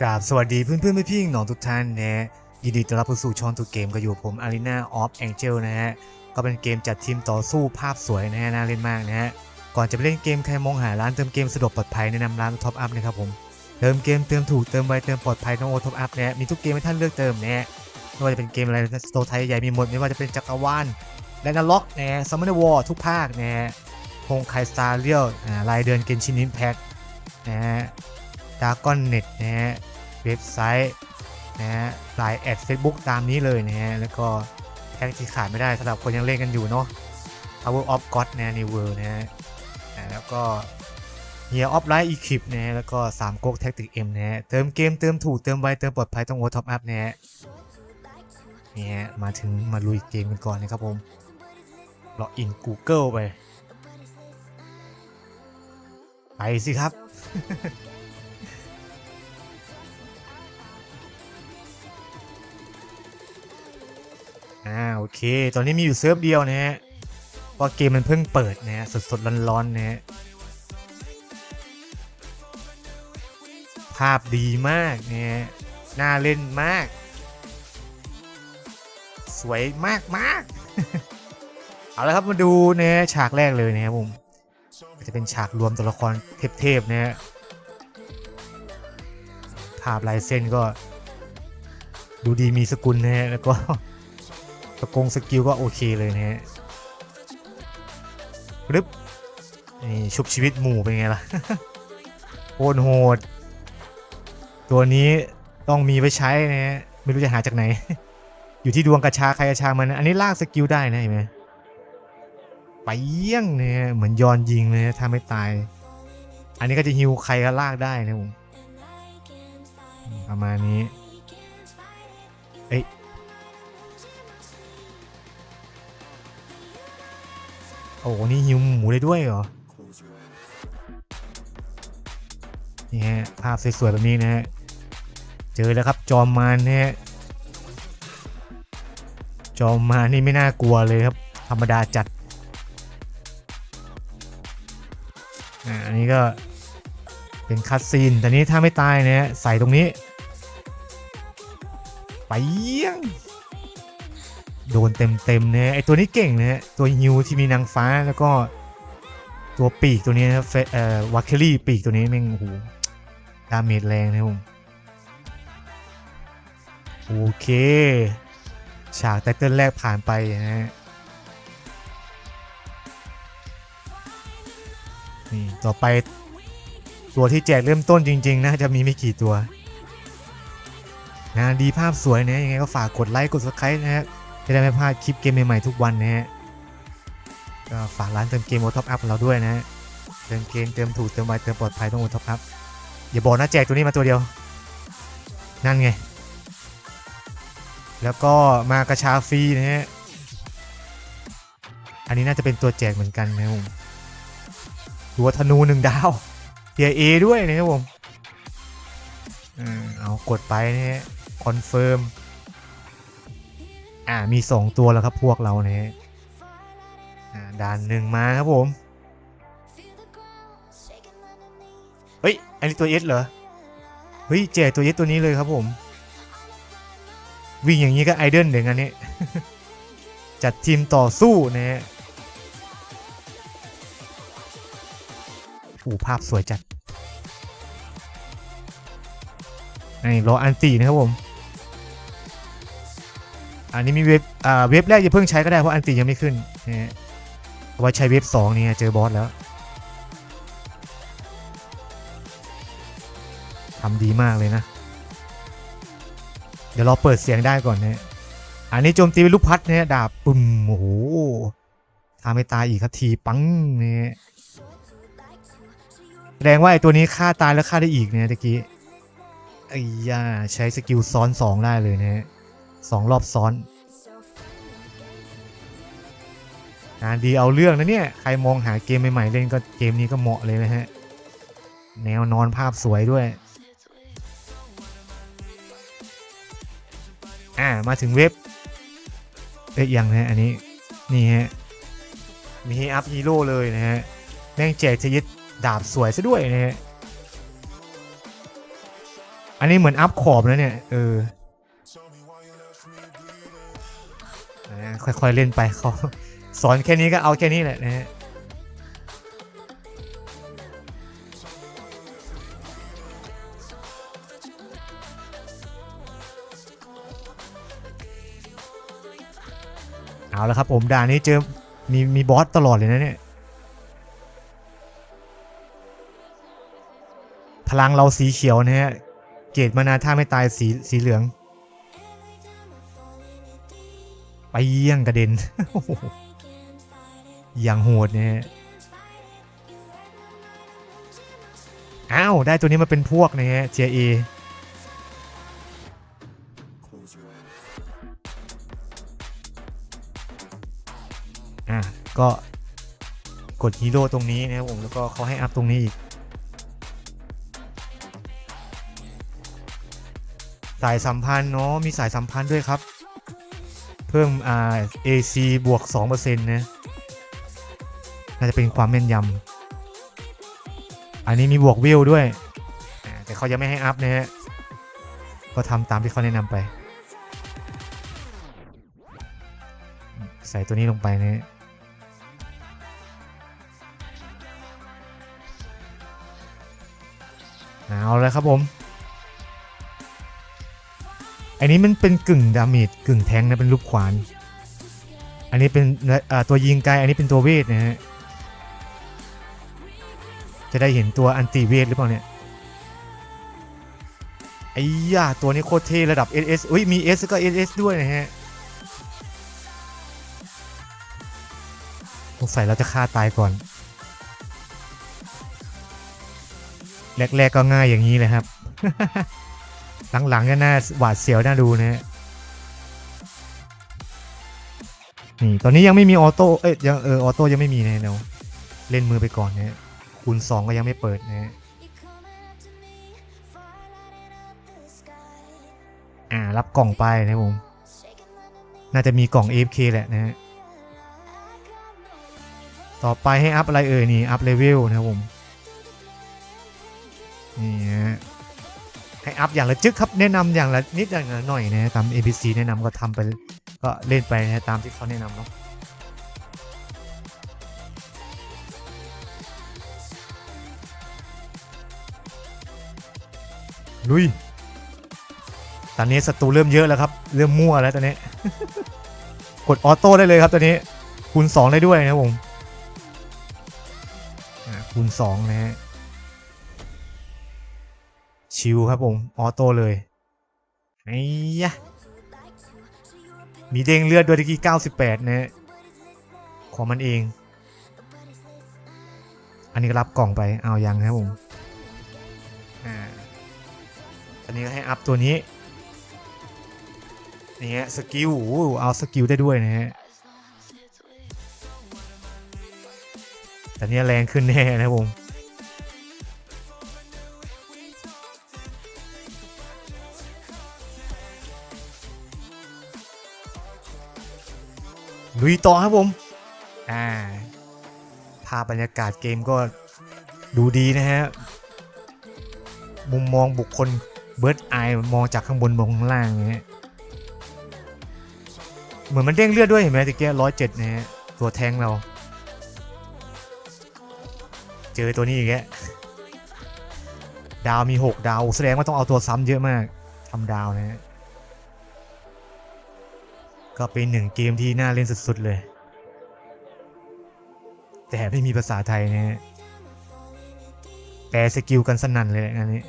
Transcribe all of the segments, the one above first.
กราบสวัสดีเพื่อนเพื่อนๆพี่ๆน้องทุกท่านนะฮะยินดีต้อนรับเข้าสู่ช่องทุกเกมก็อยู่ผม Arena of Angel นะฮะ ก็เป็นเกมจัดทีมต่อสู้ภาพสวยนะฮะ น่าเล่นมากนะฮะ ก่อนจะไปเล่นเกมใครมองหาร้านเติมเกมสะดวกปลอดภัยแนะนำร้านท็อปอัพนะครับผม เติมเกมเติมถูกเติมไวเติมปลอดภัยต้องโอท็อปอัพนะฮะ มีทุกเกมให้ท่านเลือกเติมนะฮะ ไม่ว่าจะเป็นเกมอะไรสโตไทยใหญ่มีหมดไม่ว่าจะเป็นจักรวาลและนล็อกนะฮะซัมเมอร์วอร์ทุกภาคนะฮะพงไคสตาร์เรียลรายเดือนเกนชินินแพ็กนะฮะ ดากอนเน็ตนะฮะเว็บไซต์นะฮะไลน์แอดเฟซบุ๊กตามนี้เลยนะฮะแล้วก็แท็กที่ขาดไม่ได้สำหรับคนยังเล่นกันอยู่เนาะ Power of God นะ New World นะฮะอ่าแล้วก็ Year of Light Equip นะฮะแล้วก็3ก๊ก Tactic M นะฮะเติมเกมเติมถูกเติมไวเติมปลอดภัยต้องโอท็อปอัพนะฮะนี่ฮะมาถึงมาลุยเกมกันก่อนนะครับผมล็อกอิน Google ไป ไปสิครับ อ่าโอเค ตอนนี้มีอยู่เซิร์ฟเดียวนะฮะเพราะเกมมันเพิ่งเปิดนะฮะสดๆร้อนๆนะฮะภาพดีมากนะฮะน่าเล่นมาก สวยมากมากๆเอาละครับมาดูนะฮะฉากแรกเลยนะครับผมจะเป็นฉากรวมตัวละครเทพๆนะฮะภาพลายเส้นก็ดูดีมีสกุลนะฮะแล้วก็ สกงสกิลก็โอเคเลยนะฮะรึบนี่ชุบชีวิตหมู่เป็นไงล่ะโหดโหด ตัวนี้ต้องมีไว้ใช้นะฮะไม่รู้จะหาจากไหน อยู่ที่ดวงกระชาใครกระชามันนะอันนี้ลากสกิลได้นะเห็นไหมไปเยี่ยงเนี่ยเหมือนย้อนยิงเลยถ้าไม่ตาย อันนี้ก็จะฮิวใครก็ลากได้นะผมประมาณนี้ เอ้ย โอ้โหนี่หิวหมูได้ด้วยเหรอ นี่ฮะ ภาพสวยๆแบบนี้นะฮะ เจอแล้วครับจอมมารนะฮะ จอมมารนี่ไม่น่ากลัวเลยครับ ธรรมดาจัด อ่า อันนี้ก็เป็นคัตซีนแต่นี้ถ้าไม่ตายนะฮะ ใส่ตรงนี้ ไปเยี่ยง โดนเต็มเต็มๆนะไอตัวนี้เก่งนะตัวฮิวที่มีนางฟ้าแล้วก็ตัวปีกตัวนี้นะเอ่อวัคเคลี่ปีกตัวนี้แม่งโอ้โหดาเมจแรงนะผมโอเค ฉากไตเติ้ลแรกผ่านไปนะฮะนี่ต่อไปตัวที่แจกเริ่มต้นจริง ๆ นะ จะมีไม่กี่ตัวงานดีภาพสวยนะยังไงก็ฝากกดไลค์กด subscribe นะฮะ จะได้ไม่พลาดคลิปเกมใหม่ๆทุกวันนะฮะก็ฝากร้านเติมเกมโอท็อปอัพเราด้วยนะฮะเติมเกมเติมถูกเติมไวเติมปลอดภัยต้องโอท็อปอัพอย่าบอกนะแจกตัวนี้มาตัวเดียว นั่นไง แล้วก็มากระชาฟรีนะฮะอันนี้น่าจะเป็นตัวแจกเหมือนกันนะครับผมตัวธนูหนึ่งดาวเทียเอด้วยนะครับผมอืมเอากดไปนะฮะคอนเฟิร์ม อ่ามี2ตัวแล้วครับพวกเราเนี่ยอ่าด่านหนึ่งมาครับผม เฮ้ย อันนี้ตัวเอสเหรอ เฮ้ยแจกตัวเอสตัวนี้เลยครับผม วิ่งอย่างนี้ก็ไอเดนเดี๋ยวงันนี้ จัดทีมต่อสู้นะฮะโอ้ภาพสวยจัดนี่รออันตีนะครับผม อันนี้มีเว็บอ่าเว็บแรกอย่าเพิ่งใช้ก็ได้เพราะอันติยังไม่ขึ้นนะฮะเอาไว้ใช้เว็บ2เนี่ยเจอบอสแล้วทำดีมากเลยนะ เดี๋ยวรอเปิดเสียงได้ก่อนนะอันนี้โจมตีเป็นลูกพัดเนี่ยดาบปุ่มโอ้โหทำให้ตายอีกครับทีปังเนี่ยแสดงว่าไอ้ตัวนี้ฆ่าตายแล้วฆ่าได้อีกเนี่ยตะกี้ไอ้ย่าใช้สกิลซ้อนสองได้เลยนะฮะ สองรอบซ้อน งานดีเอาเรื่องนะเนี่ย ใครมองหาเกมใหม่ๆเล่นก็เกมนี้ก็เหมาะเลยนะฮะ แนวนอนภาพสวยด้วย อ่ามาถึงเว็บเอ๊ะยังนะอันนี้ นี่ฮะ มีอัพฮีโร่เลยนะฮะ แม่งแจกจะยึดดาบสวยซะด้วยนะฮะ อันนี้เหมือนอัพขอบแล้วเนี่ย เออ ค่อยๆเล่นไปเขาสอนแค่นี้ก็เอาแค่นี้แหละนะฮะเอาละครับผมด่านนี้เจอมีมีบอสตลอดเลยนะเนี่ย พลังเราสีเขียวนะฮะ เกรดมานาถ้าไม่ตายสีสีเหลือง ไปเยี่ยงกระเด็นโอ้โหอย่างโหดเนี่ยอ้าว ได้ตัวนี้มาเป็นพวกนะฮะ JA อะ ก็กดฮีโร่ตรงนี้นะครับผม แล้วก็เขาให้อัพตรงนี้อีก สายสัมพันธ์เนาะ มีสายสัมพันธ์ด้วยครับ เพิ่มอา AC บวก2%นะ น่าจะเป็นความแม่นยำ อันนี้มีบวกวิวด้วย แต่เขายังไม่ให้อัพนะฮะ ก็ทำตามที่เขาแนะนำไป ใส่ตัวนี้ลงไปนะฮะเอาแล้วครับผม อันนี้มันเป็นกึ่งดาเมจกึ่งแทงนะเป็นรูปขวาน อันนี้เป็นตัวยิงไกลอันนี้เป็นตัวเวทนะฮะ จะได้เห็นตัวอันติเวทหรือเปล่าเนี่ยไอ้ย่าตัวนี้โคตรเท่ระดับ SS อุ้ยมี S ก็ SS ด้วยนะฮะสงสัยเราจะฆ่าตายก่อน แรกๆก็ง่ายอย่างนี้เลยครับ หลังๆก็น่าหวาดเสียวน่าดูนะฮะนี่ตอนนี้ยังไม่มีออโต้เอ้ยยังเออออโต้ยังไม่มีนะเนาะเล่นมือไปก่อนนะฮะคูณ2ก็ยังไม่เปิดนะฮะอ่ารับกล่องไปนะผมน่าจะมีกล่อง AFK แหละนะฮะต่อไปให้อัพอะไรเอ่ยนี่อัพเลเวลนะครับผมนี่ฮะ ให้อัพอย่างละจึกครับแนะนำอย่างละนิดอย่างละหน่อยนะตาม APC แนะนำก็ทำไปก็เล่นไปนะตามที่เขาแนะนำเนาะลุย ตอนนี้ศัตรูเริ่มเยอะแล้วครับ เริ่มมั่วแล้วตอนนี้ กดออโต้ได้เลยครับตอนนี้ คูณ 2 ได้ด้วยนะผมคูณ2นะฮะ ชิวครับผม ออโต้เลยไอ้ยะมีเด้งเลือดด้วยตะกี้ 98 นะของมันเอง อันนี้ก็รับกล่องไป เอายังครับผม อ่า อันนี้ก็ให้อัพตัวนี้ นี่ฮะสกิลเอาสกิลได้ด้วยนะฮะ แต่เนี้ยแรงขึ้นแน่นะครับผม ลุยต่อครับผม อ่า ภาพบรรยากาศเกมก็ดูดีนะฮะ มุมมองบุคคลเบิร์ดไอมองจากข้างบนมองข้างล่างเงี้ยเหมือนมันเด้งเลือดด้วยเห็นไหมตะเกียร้อยเจ็ดนะฮะ ตัวแทงเรา เจอตัวนี้อีกแล้วดาวมี 6 ดาว แสดงว่าต้องเอาตัวซ้ำเยอะมากทำดาวนะฮะ ก็เป็นหนึ่งเกมที่น่าเล่นสุดๆเลย แต่ไม่มีภาษาไทยนะฮะแปลสกิลกันสนั่นเลยอันนี้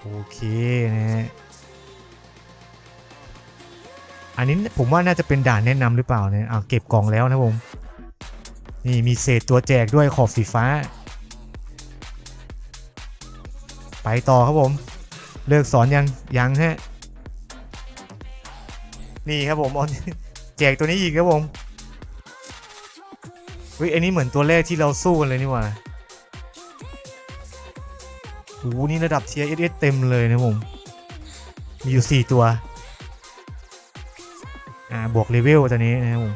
โอเคนะฮะอันนี้ผมว่าน่าจะเป็นด่านแนะนำหรือเปล่าเนี่ยเอาเก็บกล่องแล้วนะผม นี่มีเศษตัวแจกด้วยขอบสีฟ้า ไปต่อครับผม เลิกสอนยัง ยังฮะ นี่ครับผมเอาแจกตัวนี้อีกครับผมเฮ้ยอันนี้เหมือนตัวแรกที่เราสู้กันเลยนี่หว่าโอ้โหนี่ระดับเทียร์เอสเต็มเลยนะผม มีอยู่ 4 ตัว อ่า บวกเลเวลตัวนี้นะครับผม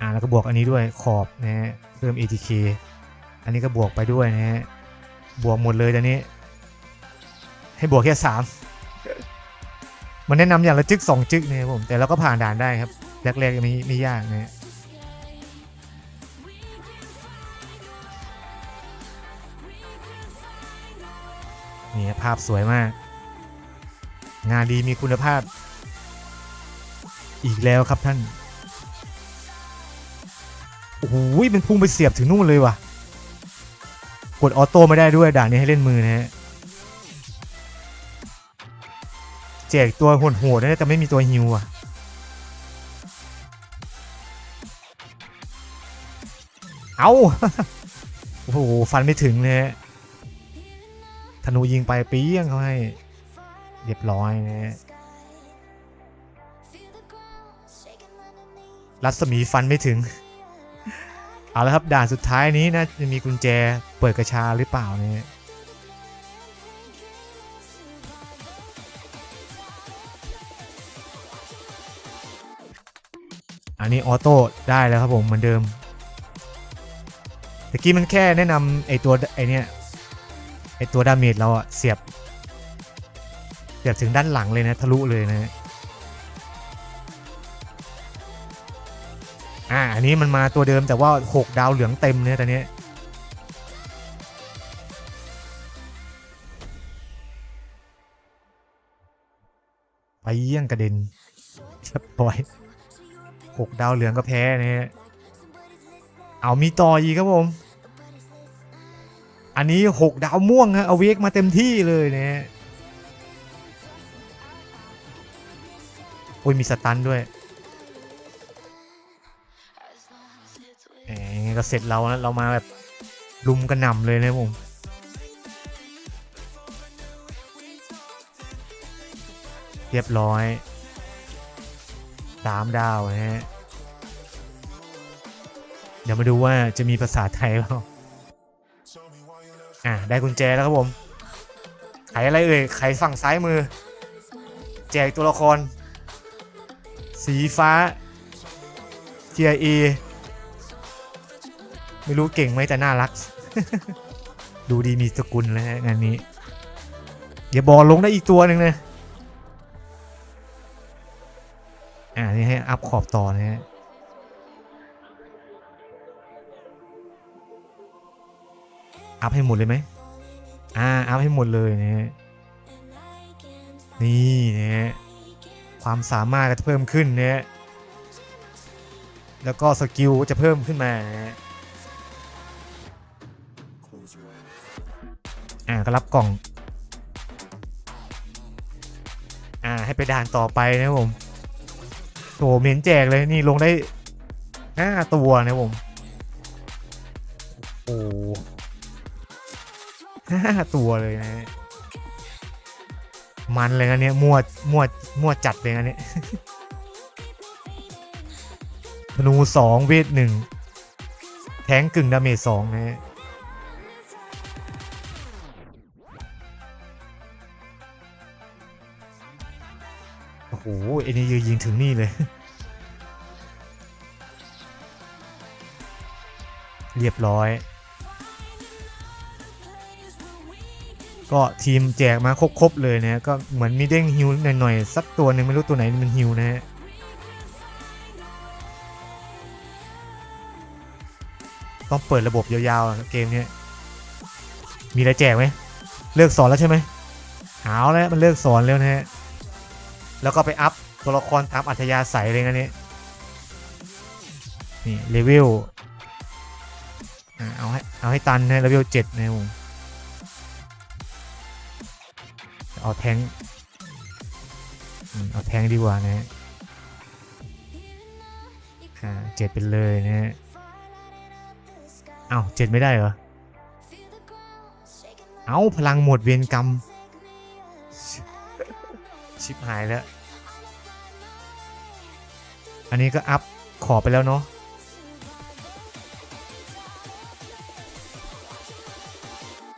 อ่า แล้วก็บวกอันนี้ด้วยขอบนะฮะเพิ่ม ATK อันนี้ก็บวกไปด้วยนะฮะ บวกหมดเลยตอนนี้ ให้บวกแค่สามมันแนะนำอย่างละจึกสองจึกเนะครับผม แต่เราก็ผ่านด่านได้ครับ แรกๆไม่ไม่ยากนะฮะนี่ภาพสวยมาก งานดีมีคุณภาพ อีกแล้วครับท่าน โอ้โหมันพุ่งไปเสียบถึงนู่นเลยว่ะ กดออโต้ไม่ได้ด้วยด่านนี้ให้เล่นมือนะฮะแจกตัวโหดๆนะแต่ไม่มีตัวฮิวอะเอาโอ้โหฟันไม่ถึงเลยธนูยิงไปเปี้ยงเขาให้ เรียบร้อยนะฮะรัศมีฟันไม่ถึง เอาละครับด่านสุดท้ายนี้นะจะมีกุญแจเปิดกระชาหรือเปล่าเนี่ยอันนี้ออโต้ได้แล้วครับผมเหมือนเดิมตะกี้มันแค่แนะนำไอตัวไอเนี้ยไอตัวดาเมจเราอะเสียบ เสียบถึงด้านหลังเลยนะทะลุเลยนะ อันนี้มันมาตัวเดิมแต่ว่า 6 ดาวเหลืองเต็มเนี่ยตอนนี้ไปเยี่ยงกระเด็นเรียบร้อยหกดาวเหลืองก็แพ้นะฮะเอามีต่ออีกครับผม อันนี้6ดาวม่วงฮะเอาเวกมาเต็มที่เลยเนะฮะโอ้ยมีสตันด้วย ก็เสร็จเรานะเรามาแบบลุมกระหน่ำเลยนะผมเรียบร้อยสามดาวนะฮะเดี๋ยวมาดูว่าจะมีภาษาไทยเปล่าอะได้กุญแจแล้วครับผมไขอะไรเอ่ยไขฝั่งซ้ายมือ แจกตัวละคร สีฟ้า TIA ไม่รู้เก่งไหมแต่น่ารัก ดูดีมีสกุลแล้วฮะงานนี้อย่าบอลลงได้อีกตัวหนึ่งนะอ่านี่ให้อัพขอบต่อนะฮะอัพให้หมดเลยไหมอ่าอัพให้หมดเลยนะฮะนี่นะฮะความสามารถก็จะเพิ่มขึ้นนะฮะแล้วก็สกิลก็จะเพิ่มขึ้นมานะฮะ อ่าก็รับกล่อง อ่าให้ไปด่านต่อไปนะผมโหเหม็นแจกเลยนี่ลงได้ห้าตัวนะผมโอ้ห้าตัวเลยนะ มันเลยนะเนี่ยมั่วมั่วมั่วจัดเลยนะเนี่ยธนูสองเวทหนึ่งแทงกึ่งดาเมจสองนะฮะ หไอ้นี่ยิงถึงนี่เลย เรียบร้อย ก็ทีมแจกมาครบๆเลยนะก็เหมือนมีเด้งฮิวหน่อยๆ สักตัวหนึ่งไม่รู้ตัวไหนมันฮิวนะฮะต้องเปิดระบบยาวๆ เกมนี้มีอะไรแจกไหม เลิกสอนแล้วใช่ไหมเอาแล้วมันเลิกสอนแล้วนะฮะ แล้วก็ไปอัพตัวละครตามอัธยาศัยเลยนะนี่นี่เลเวลเอาให้เอาให้ตันนะเลเวลเจ็ดนะผมเอาแทงเอาแทงดีกว่านะฮะอ่เจ็ดเป็นเลยนะฮะเอาเจ็ดไม่ได้เหรอ เอาพลังหมดเวียนกรรม ชิบหายแล้ว อันนี้ก็อัพขอไปแล้วเนาะ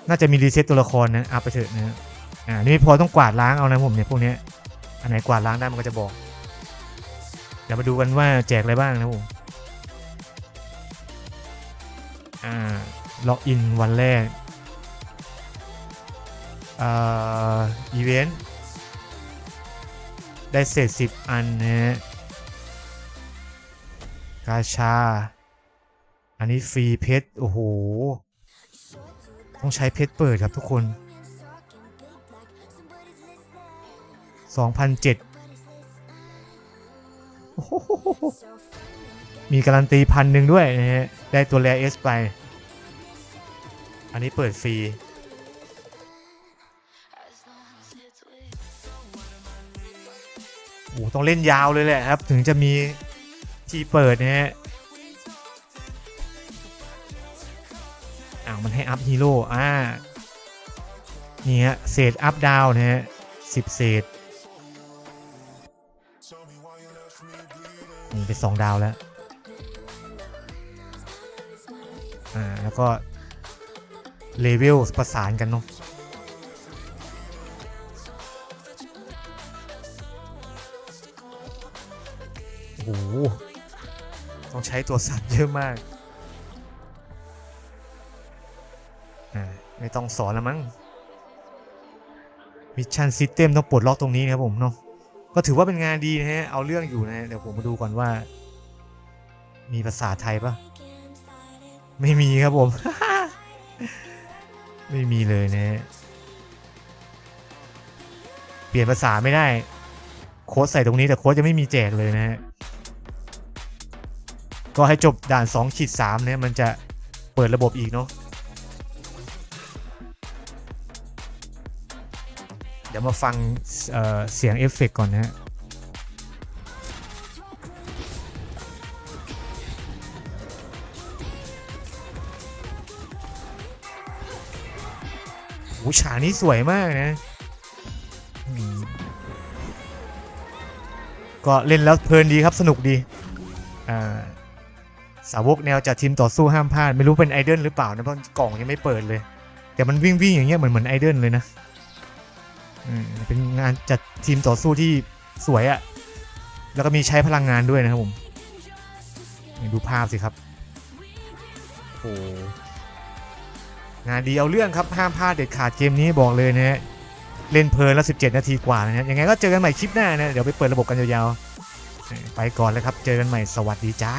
น่าจะมีรีเซ็ตตัวละครนะอัพไปเถอะนะอ่านี่พอต้องกวาดล้างเอานะผมเนี่ยพวกเนี้ยอันไหนกวาดล้างได้มันก็จะบอก เดี๋ยวมาดูกันว่าแจกอะไรบ้างนะผมอ่าล็อกอินวันแรกอ่าอีเวนต์ ได้เศษสิบอันนะฮะกาชา อันนี้ฟรีเพชร โอ้โห ต้องใช้เพชรเปิดครับทุกคน 2,007มีการันตีพันหนึ่งด้วยนะฮะ ได้ตัวแรเอสไป อันนี้เปิดฟรี อ้โหต้องเล่นยาวเลยแหละครับ ถึงจะมีทีเปิดเนะฮะอ้าวมันให้อัพฮีโร่อ่านี่ฮะเศษอัพดาวนะฮะสิบเศษนี่ไปสองดาวแล้วอ่าแล้วก็เลเวลประสานกันเนาะ หต้องใช้ตัวสัตว์เยอะมากอ่าไม่ต้องสอนแล้วมั้ง มิชชั่นซิสเต็มต้องปลดล็อกตรงนี้นะครับผมเนาะ ก็ถือว่าเป็นงานดีนะฮะ เอาเรื่องอยู่นะฮะเดี๋ยวผมมาดูก่อนว่า มีภาษาไทยปะไม่มีครับผม ไม่มีเลยนะฮะ เปลี่ยนภาษาไม่ได้ โค้ดใส่ตรงนี้แต่โค้ดจะไม่มีแจกเลยนะฮะ ก็ให้จบด่าน2ขีด3เนี่ยมันจะเปิดระบบอีกเนาะเดี๋ยวมาฟังเอ่อเสียงเอฟเฟกต์ก่อนนะฮะโอ้ฉากนี้สวยมากนะ ก็เล่นแล้วเพลินดีครับสนุกดี อ่า สาวกแนวจากทีมต่อสู้ห้ามพลาด ไม่รู้เป็นไอดอลหรือเปล่านะเพราะกล่องยังไม่เปิดเลย แต่มันวิ่งวิ่งอย่างเงี้ยเหมือนเหมือนไอดอลเลยนะอืมเป็นงานจัดทีมต่อสู้ที่สวยอะ่ะ แล้วก็มีใช้พลังงานด้วยนะครับผมดูภาพสิครับโอ้งานดีเอาเรื่องครับห้ามพลาดเด็ดขาดเกมนี้บอกเลยนะฮะเล่นเพลินแล้ว 17 นาทีกว่านะฮะยังไงก็เจอกันใหม่คลิปหน้านะ เดี๋ยวไปเปิดระบบกันยาวๆ ไปก่อนเลยครับ เจอกันใหม่สวัสดีจ้า